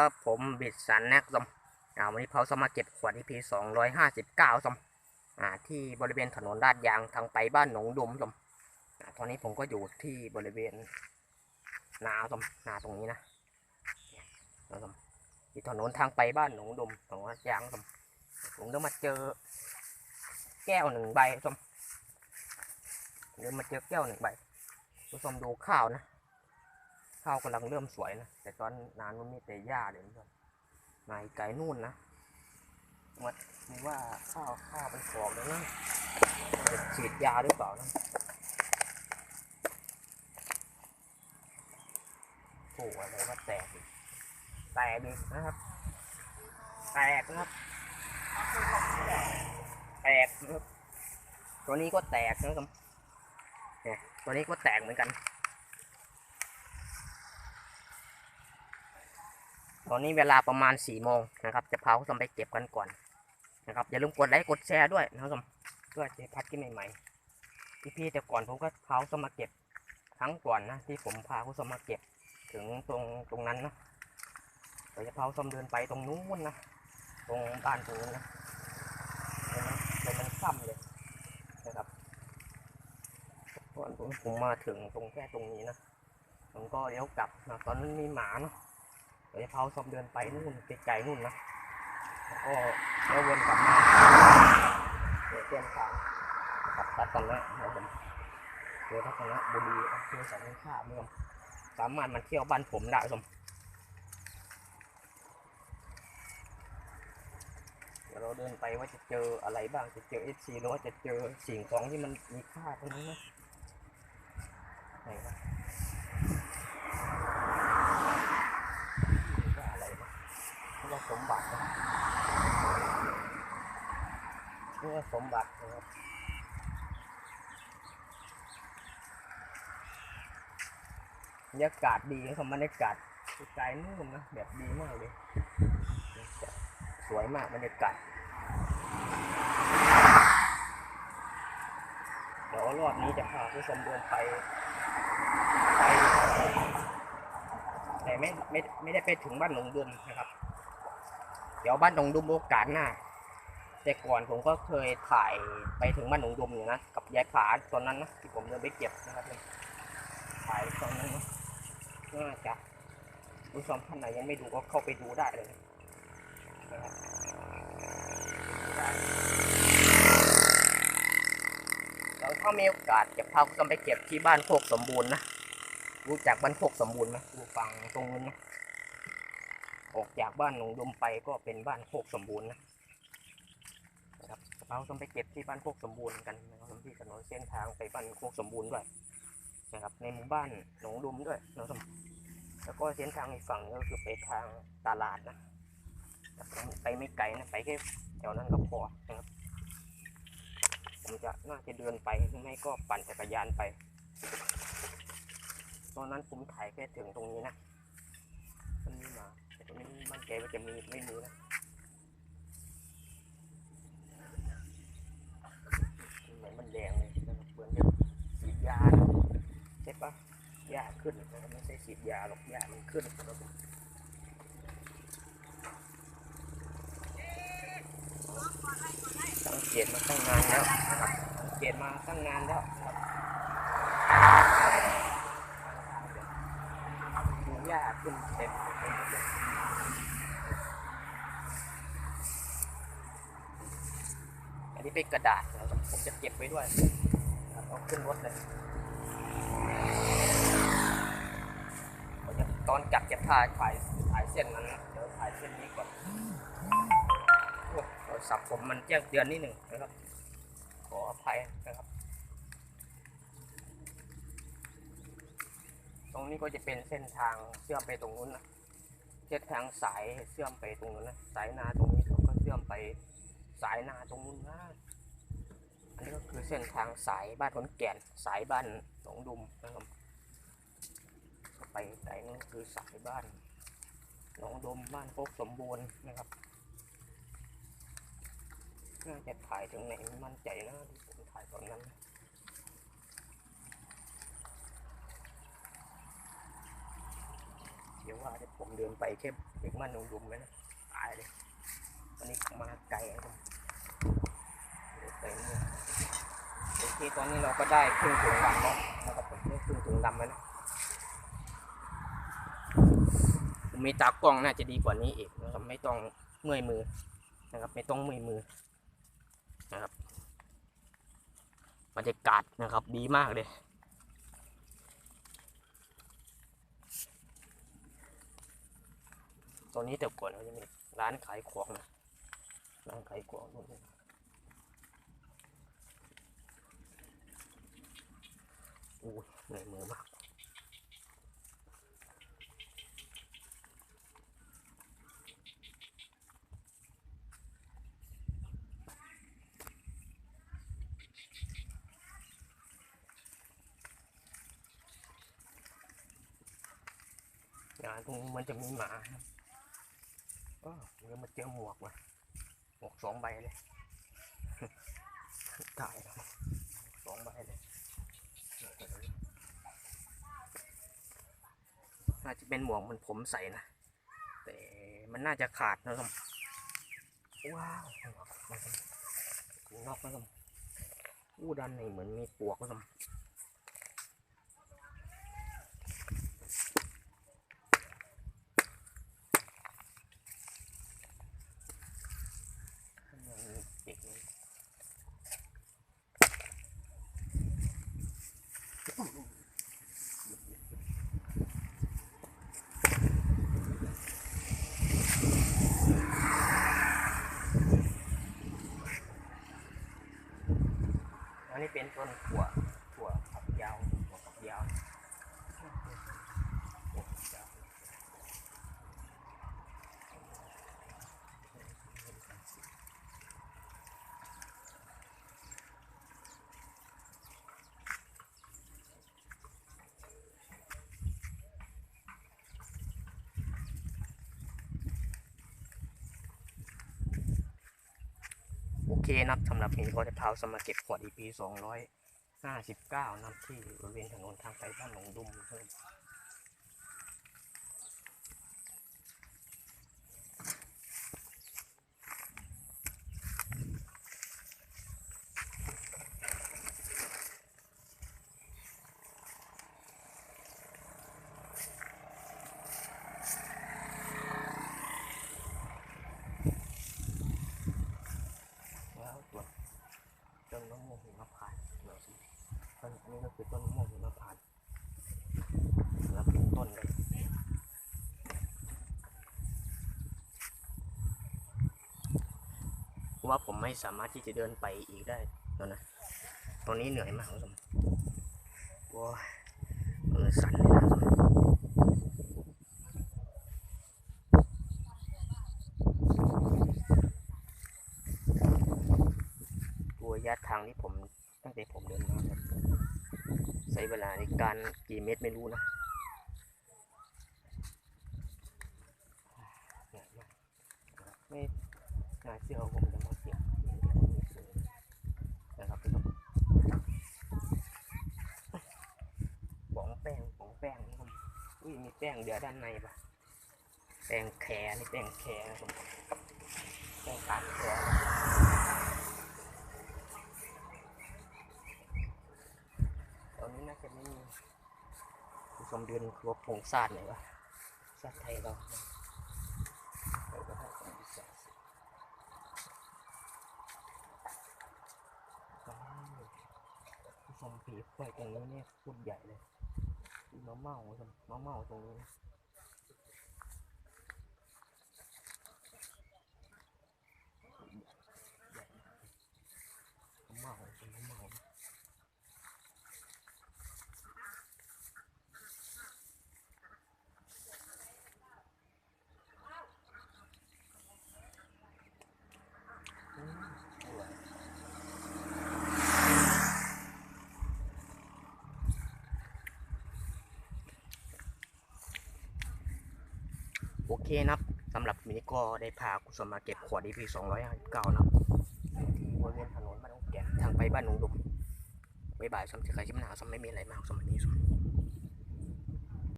ครับผมบิดสันนะครับผมอ่าวันนี้เขาสมาเก็บขวด EP สองร้อยห้าสิบเก้าสมอ่าที่บริเวณถนนลาดยางทางไปบ้านหนองดุมสมอ่าตอนนี้ผมก็อยู่ที่บริเวณนาสมนาตรงนี้นะนะสมที่ถนนทางไปบ้านหนองดุมของลาดยางสมผมก็มาเจอ แก้วหนึ่งใบสมเดินมาเจอแก้วหนึ่งใบผู้ชมดูข้าวนะ ข้าวกำลังเริ่มสวยนะ แต่ตอนนานมันมีแต่หญ้าเลยนะครับนายไก่นู่นนะมันไม่ว่าข้าวข้าวเป็นฟอกเลยนะฉีดยาหรือเปล่านะโอ้อะไรว่าแตกอีกแตกอีกนะครับ แตกนะครับ แตกนะครับ ตัวนี้ก็แตกนะครับเนี่ยตัวนี้ก็แตกเหมือนกัน ตอนนี้เวลาประมาณสี่โมงนะครับ จะพาคุณผู้ชมไปเก็บกันก่อนนะครับอย่าลืมกดไลค์กดแชร์ด้วยนะครับผมเพื่อจะพัดกินใหม่ๆพี่ๆแต่ก่อนผมก็พาคุณผู้ชมมาเก็บครั้งก่อนนะที่ผมพาคุณผู้ชมมาเก็บถึงตรงตรงนั้นนะเดี๋ยวจะพาคุณผู้ชมเดินไปตรงนู้นนะตรงบ้านตรงนู้นนะเดี๋ยวมันมันค่ำเลยนะครับเพราะผมผมมาถึงตรงแค่ตรงนี้นะผมก็เลี้ยวกลับนะตอนนั้นมีหมาเนาะ เดี๋ยวจะพาชมเดินไปนู่นไกลๆนู่นนะแล้วก็แล้ววนกลับมาเดี๋ยวเตรียมทางกลับรัตนะนะครับผมเดี๋ยวรัตนะบุรีอำเภอสันนิษฐานเมืองสามารถมาเที่ยวบ้านผมได้ครับผมเดี๋ยวเราเดินไปว่าจะเจออะไรบ้างจะเจอเอซีหรือว่าจะเจอสิ่งของที่มันมีค่าตรงนั้นนะไหนวะ ว่าอะไรนะเรียกว่า สมบัตินะที่สมบัตินะครับบรรยากาศดีนะครับบรรยากาศไกลนู่นนะแบบดีมากเลย สวยมากบรรยากาศเดี๋ยวรอบนี้จะพาผู้ชมเดินไปไปแต่ไม่ไม่ไม่ได้ไปถึงบ้านหนองดุมนะครับ ดี๋ยวบ้านหนงดุมโอกาสหน้าแต่ก่อนผมก็เคยถ่ายไปถึงบ้านหนองดุมอยู่นะกับยายผาตอนนั้นนะที่ผมเดินไปเก็บนะครับถ่ายตอนนั้นนะน่าจะผู้ชมท่านไหนยังไม่ดูก็เข้าไปดูได้เลยนะครับดูได้แล้วถ้ามีโอกาสจะพาคุณผู้ชมไปเก็บที่บ้านโคกสมบูรณ์นะรู้จักบ้านโคกสมบูรณ์ไหมดูฝั่งตรงนู้นนะ ออกจากบ้านหนองดมไปก็เป็นบ้านโคกสมบูรณ์นะครับเราต้องไปเก็บที่บ้านโคกสมบูรณ์กันนะครับที่ถนนเส้นทางไปบ้านโคกสมบูรณ์ด้วยนะครับในหมู่บ้านหนองดุมด้วยนะครับแล้วก็เส้นทางอีกฝั่งก็คือไปทางตลาดนะไปไม่ไกลนะไปแค่แถวนั้นก็พอนะครับผมจะน่าจะเดินไปหรือไม่ก็ปั่นจักรยานไปตอนนั้นผมถ่ายแค่ถึงตรงนี้นะมันมีหมา ไม่มั่นใจว่าจะมีไม่มีนะเหมือนมันแดงเลยเหมือนจะฉีดยาใช่ปะยาขึ้นนะครับไม่ใช่ฉีดยาหรอกยามันขึ้นนะครับสังเกตมาตั้งนานแล้วนะครับสังเกตมาตั้งนานแล้วนะครับมีหญ้าขึ้นเต็มไปหมดเลย อันนี้เป็นกระดาษนะครับผมจะเก็บไว้ด้วยนะเอาขึ้นรถเลยตอนกลับจะถ่ายถ่ายถ่ายเส้นนั้นนะเดี๋ยวถ่ายเส้นนี้ก่อนโอ้โทรศัพท์ผมมันแจ้งเตือนนิดหนึ่งนะครับ ขออภัยนะครับ ตรงนี้ก็จะเป็นเส้นทางเชื่อมไปตรงนู้นนะเส้นทางสายเชื่อมไปตรงนู้นนะสายนาตรงนี้เขาก็เชื่อมไป สายนาตรงนู้นนะอันนี้ก็คือเส้นทางสายบ้านขอนแก่นสายบ้านหนองดุมนะครับไปสายนู้นคือสายบ้านหนองดุมบ้านโคกสมบูรณ์นะครับน่าจะถ่ายถึงไหนมั่นใจนะที่ผมถ่ายตอนนั้นเดี๋ยวว่าผมเดินไปแค่เด็กมันหนองดุมไหมนะตายเลย วันนี้มาไกลครับเดี๋ยไปเนี่ยโอเคตอนนี้เราก็ได้ครึ่งถุงดำแล้วนะครับผมได้ครึ่งถุงดำแล้วนะผมมีตากล้องน่าจะดีกว่านี้อีกนะครับไม่ต้องเมื่อยมือนะครับ ไม่ต้องเมื่อยมือนะครับบรรยากาศนะครับดีมากเลยตอนนี้แต่ก่อนเราจะมีร้านขายของนะ ร้านขายของตรงนี้อู้ยเหนื่อยมือมากงานตรงมันจะมีหมานะก็เดี๋ยวมาเจอหมวกว่ะ หมวกสองใบเลยตายแล้วสองใบเลยน่าจะเป็นหมวกมันผมใส่นะ แต่มันน่าจะขาดนะครับว้าวหมวกนะครับนอกนะครับอู้ด้านในเหมือนมีปวกนะครับข้างในมีเด็กเลยอั นนี้เป็นต้นถั่วถั่วฝักยาวถั่วฝักยาวถั่วฝักยาว โอ เคนะครับสำหรับนี้ก็จะพาสมาเก็บขวด EP สองร้อยห้าสิบเก้านะครับที่บริเวณถนนทางไปบ้านหนองดุมเพิ่มแล้วตัว ต้นมะม่วงหิมพานต์เราสิต้นนี้ก็คือต้นมะม่วงหิมพานต์แล้วเป็นต้นเลยว่าผมไม่สามารถที่จะเดินไปอีกได้แล้วนะตอนนี้เหนื่อยมากคุณผู้ชมโอ้ยมือสั่นเลยนะคุณผู้ชม ตัวระยะทางที่ผมตั้งแต่ผมเดินมาครับใช้เวลาในการกี่เมตรไม่รู้นะไม่น่าเชื่อว่าผมจะมาเก็บนะครับพี่น้องป๋องแป้งปองแป้งนี่ผมอุ้ยมีแป้งเหลือด้านในปะแป้งแคร์นี่แป้งแคร์นะครับแป้งตาดแคร์ตอน น่าจะไม่มีผู้ชมเดือนครบผงซาดไหนวะซาดไทยเราเราก็ให้ความวิจารณ์สิว้าวผู้ชมผีไฟตรงนี้เนี่ยพูดใหญ่เลยมะเมามมะเมาตรงนี้นะใหญ่มากมะเมาเป็นมะเมา อืมอร่อยโอ เคนะครับสำหรับมินิก็ได้พาคุณผู้ชมมาเก็บขวด EP 259นะครับที่บริเวณถนนบ้านหนองแก่นทางไปบ้านหนองดุมบ๊ายบายสำหรับใครที่มหนาสำไม่มีอะไรมากสำหรับนี้สำ